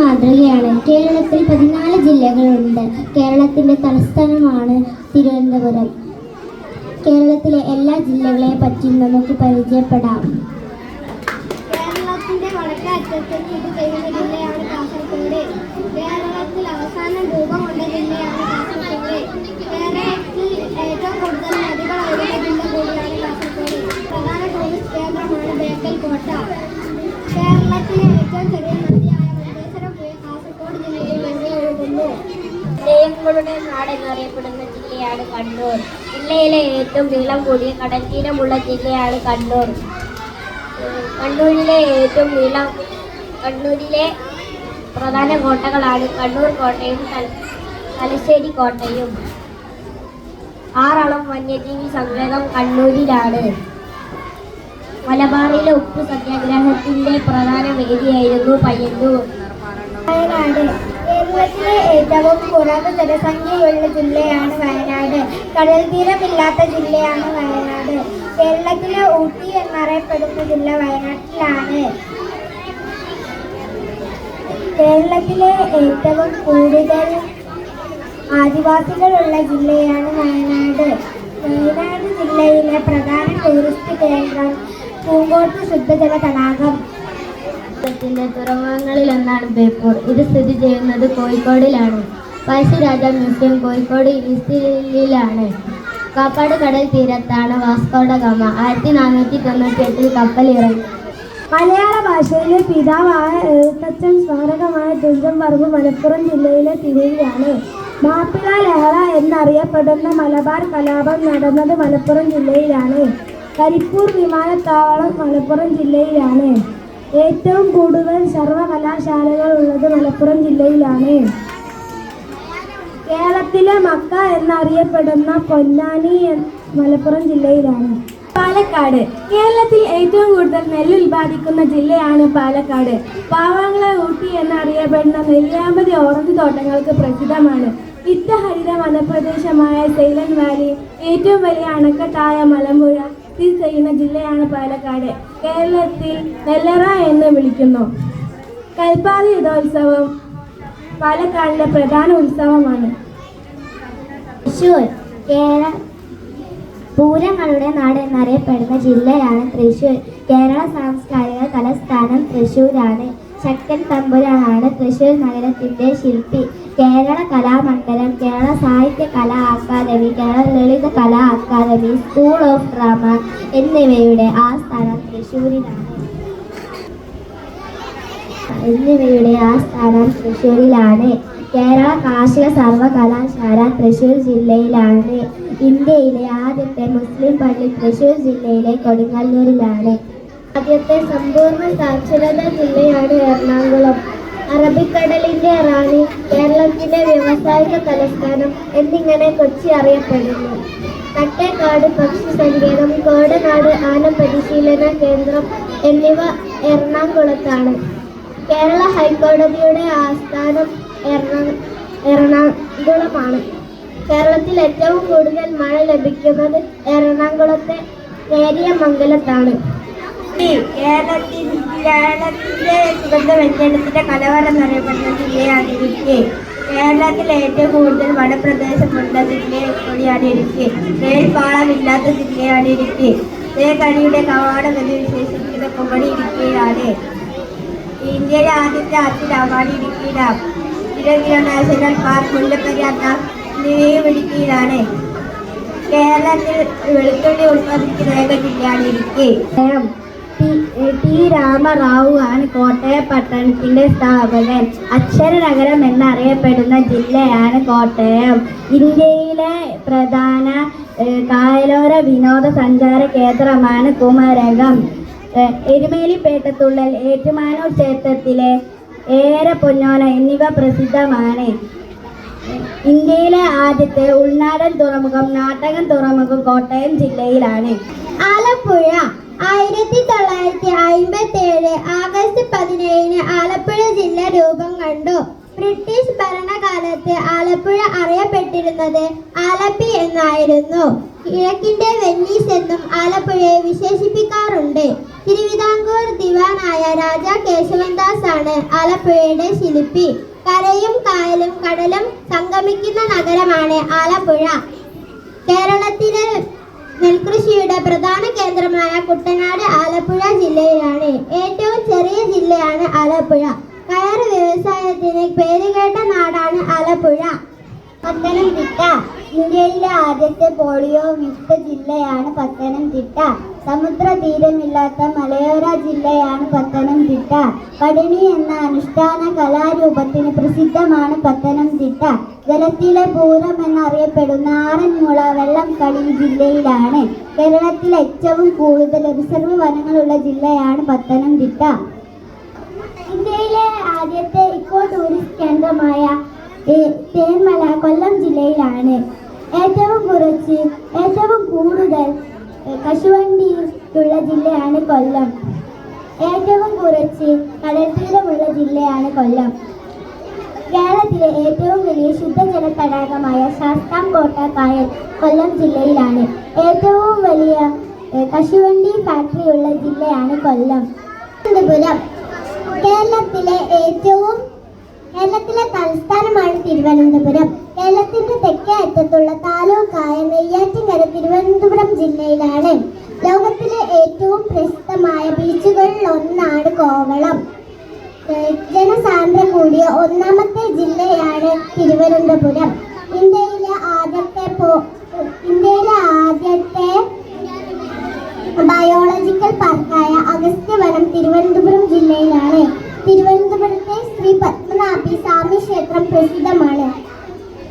മാതൃകയാണ്. കേരളത്തിൽ പതിനാല് ജില്ലകളുണ്ട്. കേരളത്തിന്റെ തലസ്ഥാനമാണ് തിരുവനന്തപുരം. കേരളത്തിലെ എല്ലാ ജില്ലകളെ പറ്റിയും നമുക്ക് പരിചയപ്പെടാം. കേരളത്തിന്റെ വടക്കേ അറ്റത്ത് സ്ഥിതി ജില്ലയാണ് കാസർഗോഡ്. കേരളത്തിൽ അവസാനം രൂപം കൊണ്ട ജില്ലയാണ് കാസർഗോഡ്. കേരളത്തിൽ ഏറ്റവും കൂടുതൽ നദികൾ ഒഴുകുന്ന ജില്ല കാസർഗോഡ്. പ്രധാന തെയ്യങ്ങളുടെ എന്നറിയപ്പെടുന്ന ജില്ലയാണ് കണ്ണൂർ. ജില്ലയിലെ ഏറ്റവും നീളം കൂടിയ കടൽ തീരമുള്ള ജില്ലയാണ് കണ്ണൂർ. കണ്ണൂരിലെ ഏറ്റവും നീളം കണ്ണൂരിലെ പ്രധാന കോട്ടകളാണ് കണ്ണൂർ കോട്ടയും തലശ്ശേരി കോട്ടയും. ആറളം വന്യജീവി സംഗ്രഹം കണ്ണൂരിലാണ്. മലബാറിലെ ഉപ്പ് സത്യാഗ്രഹത്തിന്റെ പ്രധാന വേദിയായിരുന്നു പയ്യന്നൂർ. വയനാട്. കേരളത്തിലെ ഏറ്റവും കുറവ് ജനസംഖ്യയുള്ള ജില്ലയാണ് വയനാട്. കടൽ തീരമില്ലാത്ത ജില്ലയാണ് വയനാട്. കേരളത്തിലെ ഊട്ടി എന്നറിയപ്പെടുന്ന ജില്ല വയനാട്ടിലാണ്. കേരളത്തിലെ ഏറ്റവും കൂടുതൽ ആദിവാസികളുള്ള ജില്ലയാണ് വയനാട്. വയനാട് ജില്ലയിലെ പ്രധാന ടൂറിസ്റ്റ് കേന്ദ്രം പൂങ്കോട്ട് ശുദ്ധജല തടാകം. ത്തിന്റെ തുറമുഖങ്ങളിലൊന്നാണ് ബേപ്പൂർ. ഇത് സ്ഥിതി ചെയ്യുന്നത് കോഴിക്കോടിലാണ്. പഴശ്ശിരാജ മ്യൂസിയം കോഴിക്കോട് ഈസ്റ്റിലാണ് കാപ്പാട് കടൽ തീരത്താണ് വാസ്കോഡ ഗാമ. ആയിരത്തി നാനൂറ്റി തൊണ്ണൂറ്റി എട്ടിൽ കപ്പൽ ഇറങ്ങി. മലയാള ഭാഷയിലെ പിതാവായ എഴുത്തച്ഛൻ സ്മാരകമായ തുഞ്ചൻ പറമ്പ് മലപ്പുറം ജില്ലയിലെ തിരുവിയാണ്. മാപ്പിള ലഹള എന്നറിയപ്പെടുന്ന മലബാർ കലാപം നടന്നത് മലപ്പുറം ജില്ലയിലാണ്. കരിപ്പൂർ വിമാനത്താവളം മലപ്പുറം ജില്ലയിലാണ്. ഏറ്റവും കൂടുതൽ സർവകലാശാലകൾ ഉള്ളത് മലപ്പുറം ജില്ലയിലാണ്. കേരളത്തിലെ മക്ക എന്നറിയപ്പെടുന്ന പൊന്നാനി മലപ്പുറം ജില്ലയിലാണ്. പാലക്കാട്. കേരളത്തിൽ ഏറ്റവും കൂടുതൽ നെല്ല് ഉൽപ്പാദിക്കുന്ന ജില്ലയാണ് പാലക്കാട്. പാവങ്ങളെ ഊട്ടി എന്നറിയപ്പെടുന്ന നെല്ലിയാമ്പതി ഓറഞ്ച് തോട്ടങ്ങൾക്ക് പ്രസിദ്ധമാണ്. ഹരിത വനപ്രദേശമായ സൈലന്റ് വാലി ഏറ്റവും വലിയ അണക്കെട്ടായ മലമ്പുഴ സ്ഥിതി ചെയ്യുന്ന ജില്ലയാണ് പാലക്കാട്. കേരളത്തിൽ നെല്ലറ എന്ന് വിളിക്കുന്നു. കൽപ്പാതി രഥോത്സവം പാലക്കാടിലെ പ്രധാന ഉത്സവമാണ്. തൃശൂർ കേരള പൂരങ്ങളുടെ നാട് എന്നറിയപ്പെടുന്ന ജില്ലയാണ് തൃശൂർ. കേരള സാംസ്കാരിക തലസ്ഥാനം തൃശൂരാണ്. ശക്തൻ തമ്പുരാനാണ് തൃശൂർ നഗരത്തിന്റെ ശില്പി. Kerala Kalamandalam Kerala Sahitya Kala academy Kerala Lalitha Kala academy school of drama എന്നിവയുടെ ആസ്ഥാനം തൃശ്ശൂരിലാണ്. എന്നിവയുടെ ആസ്ഥാനം തൃശ്ശൂരിലാണ്. കേരള കാർഷിക സർവകലാശാല തൃശ്ശൂർ ജില്ലയിലാണ്. ഇന്ത്യയിലെ ആദ്യത്തെ മുസ്ലിം പള്ളി തൃശ്ശൂർ ജില്ലയിലെ കൊടുങ്ങല്ലൂരിലാണ്. ആദ്യത്തെ സമ്പൂർണ സാക്ഷരതാ ജില്ലയാണ് എറണാകുളം. അറബിക്കടലിന്റെ റാണി കേരളത്തിന്റെ വ്യവസായിക തലസ്ഥാനം എന്നിങ്ങനെ കൊച്ചി അറിയപ്പെടുന്നു. തട്ടേക്കാട് പക്ഷി സങ്കേതം കോടനാട് ആന പരിശീലന കേന്ദ്രം എന്നിവ എറണാകുളത്താണ്. കേരള ഹൈക്കോടതിയുടെ ആസ്ഥാനം എറണാ- എറണാകുളമാണ്. കേരളത്തിൽ ഏറ്റവും കൂടുതൽ മഴ ലഭിക്കുന്നത് എറണാകുളത്തെ നേരിയമംഗലത്താണ്. കേരളത്തിൽ കേരളത്തിലെ സുഗന്ധ വ്യഞ്ജനത്തിന്റെ കലവറ എന്നറിയപ്പെടുന്ന ജില്ലയാണ് ഇടുക്കി. കേരളത്തിൽ ഏറ്റവും കൂടുതൽ വനപ്രദേശമുള്ള ജില്ല കൂടിയാണ് ഇടുക്കി. മേൽപ്പാളമില്ലാത്ത ജില്ലയാണ് ഇടുക്കി. തേക്കടിയുടെ കവാടം എന്ന് വിശേഷിപ്പിക്കുന്ന കുമളി ഇടുക്കിയിലാണ് ഇന്ത്യയിലെ ആദ്യത്തെ അത്തിഡാമാണ് Idukki dam Thiruvananthapuram national park Mullaperiyar dam എന്നിവയും ഇടുക്കിയിലാണ്. കേരളത്തിൽ വെളുത്തുള്ളി ഉത്പാദിപ്പിക്കുന്ന ഏക ജില്ലയാണ് ഇടുക്കി. ടി- രാമറാവു ആണ് കോട്ടയ പട്ടണത്തിന്റെ സ്ഥാപകൻ. അക്ഷരനഗരം എന്നറിയപ്പെടുന്ന ജില്ലയാണ് കോട്ടയം. ഇന്ത്യയിലെ പ്രധാന കായലോര വിനോദസഞ്ചാര കേന്ദ്രമാണ് കുമരകം. എരുമേലിപ്പേട്ടത്തുള്ളൽ ഏറ്റുമാനൂർ ക്ഷേത്രത്തിലെ ഏര പൊന്നോന എന്നിവ പ്രസിദ്ധമാണ്. ഇന്ത്യയിലെ ആദ്യത്തെ ഉൾനാടൻ തുറമുഖം നാടകം തുറമുഖം കോട്ടയം ജില്ലയിലാണ്. ആലപ്പുഴ ആയിരത്തി തൊള്ളായിരത്തി ആഗസ്റ്റ് പതിനേഴിന് ആലപ്പുഴ ജില്ല രൂപം കണ്ടു. ബ്രിട്ടീഷ് ഭരണകാലത്ത് ആലപ്പുഴ അറിയപ്പെട്ടിരുന്നത് ആലപ്പി എന്നായിരുന്നു. കിഴക്കിന്റെ വെന്നീസ് എന്നും ആലപ്പുഴയെ വിശേഷിപ്പിക്കാറുണ്ട്. തിരുവിതാംകൂർ ദിവാനായ രാജാ കേശവൻദാസ് ആണ് ആലപ്പുഴയുടെ ശില്പി. കരയും കായലും കടലും സംഗമിക്കുന്ന നഗരമാണ് ആലപ്പുഴ. കേരളത്തിലെ നെൽകൃഷിയുടെ പ്രധാന കേന്ദ്രമായ കുട്ടനാട് ആലപ്പുഴ ജില്ലയിലാണ്. ഏറ്റവും ചെറിയ ജില്ലയാണ് ആലപ്പുഴ. കയർ വ്യവസായത്തിന് പേരുകേട്ട നാടാണ് ആലപ്പുഴ. പത്തനംതിട്ട. ഇന്ത്യയിലെ ആദ്യത്തെ പോളിയോ വിമുക്ത ജില്ലയാണ് പത്തനംതിട്ട. സമുദ്ര തീരമില്ലാത്ത മലയോര ജില്ലയാണ് പത്തനംതിട്ട. പടിണി എന്ന അനുഷ്ഠാന കലാരൂപത്തിന് പ്രസിദ്ധമാണ് പത്തനംതിട്ട. ജലത്തിലെ പൂരം എന്നറിയപ്പെടുന്ന ആറന്മുള വെള്ളംകളി ജില്ലയിലാണ്. കേരളത്തിൽ ഏറ്റവും കൂടുതൽ റിസർവ് വനങ്ങളുള്ള ജില്ലയാണ് പത്തനംതിട്ട. ഇന്ത്യയിലെ ആദ്യത്തെ ഇക്കോ ടൂറിസ്റ്റ് കേന്ദ്രമായ തേന്മല കൊല്ലം ജില്ലയിലാണ്. ഏറ്റവും കുറച്ച് ഏറ്റവും കൂടുതൽ കശുവണ്ടി കശുവണ്ടിയുള്ള ജില്ലയാണ് കൊല്ലം. ഏറ്റവും കുറച്ച് കടൽത്തീരമുള്ള ജില്ലയാണ് കൊല്ലം. കേരളത്തിലെ ഏറ്റവും വലിയ ശുദ്ധജല തടാകമായ ശാസ്താം കോട്ട കായൽ കൊല്ലം ജില്ലയിലാണ്. ഏറ്റവും വലിയ കശുവണ്ടി കശുവണ്ടി ഫാക്ടറിയുള്ള ജില്ലയാണ് കൊല്ലം. തിരുവനന്തപുരം. കേരളത്തിലെ ഏറ്റവും കേരളത്തിലെ തലസ്ഥാനമാണ് തിരുവനന്തപുരം. കേരളത്തിന്റെ തെക്കേ അറ്റത്തുള്ള താലൂക്കായ നെയ്യാറ്റിൻകര തിരുവനന്തപുരം ജില്ലയിലാണ്. ലോകത്തിലെ ഏറ്റവും പ്രസിദ്ധമായ ബീച്ചുകളിൽ ഒന്നാണ് കോവളം. ജനസാന്ദ്ര കൂടിയ ഒന്നാമത്തെ ജില്ലയാണ് തിരുവനന്തപുരം. ഇന്ത്യയിലെ ആദ്യത്തെ ഇന്ത്യയിലെ ആദ്യത്തെ ബയോളജിക്കൽ പാർക്കായ അഗസ്ത്യവനം തിരുവനന്തപുരം ജില്ലയിലാണ്. ക്ഷേത്രം പ്രസിദ്ധമാണ്.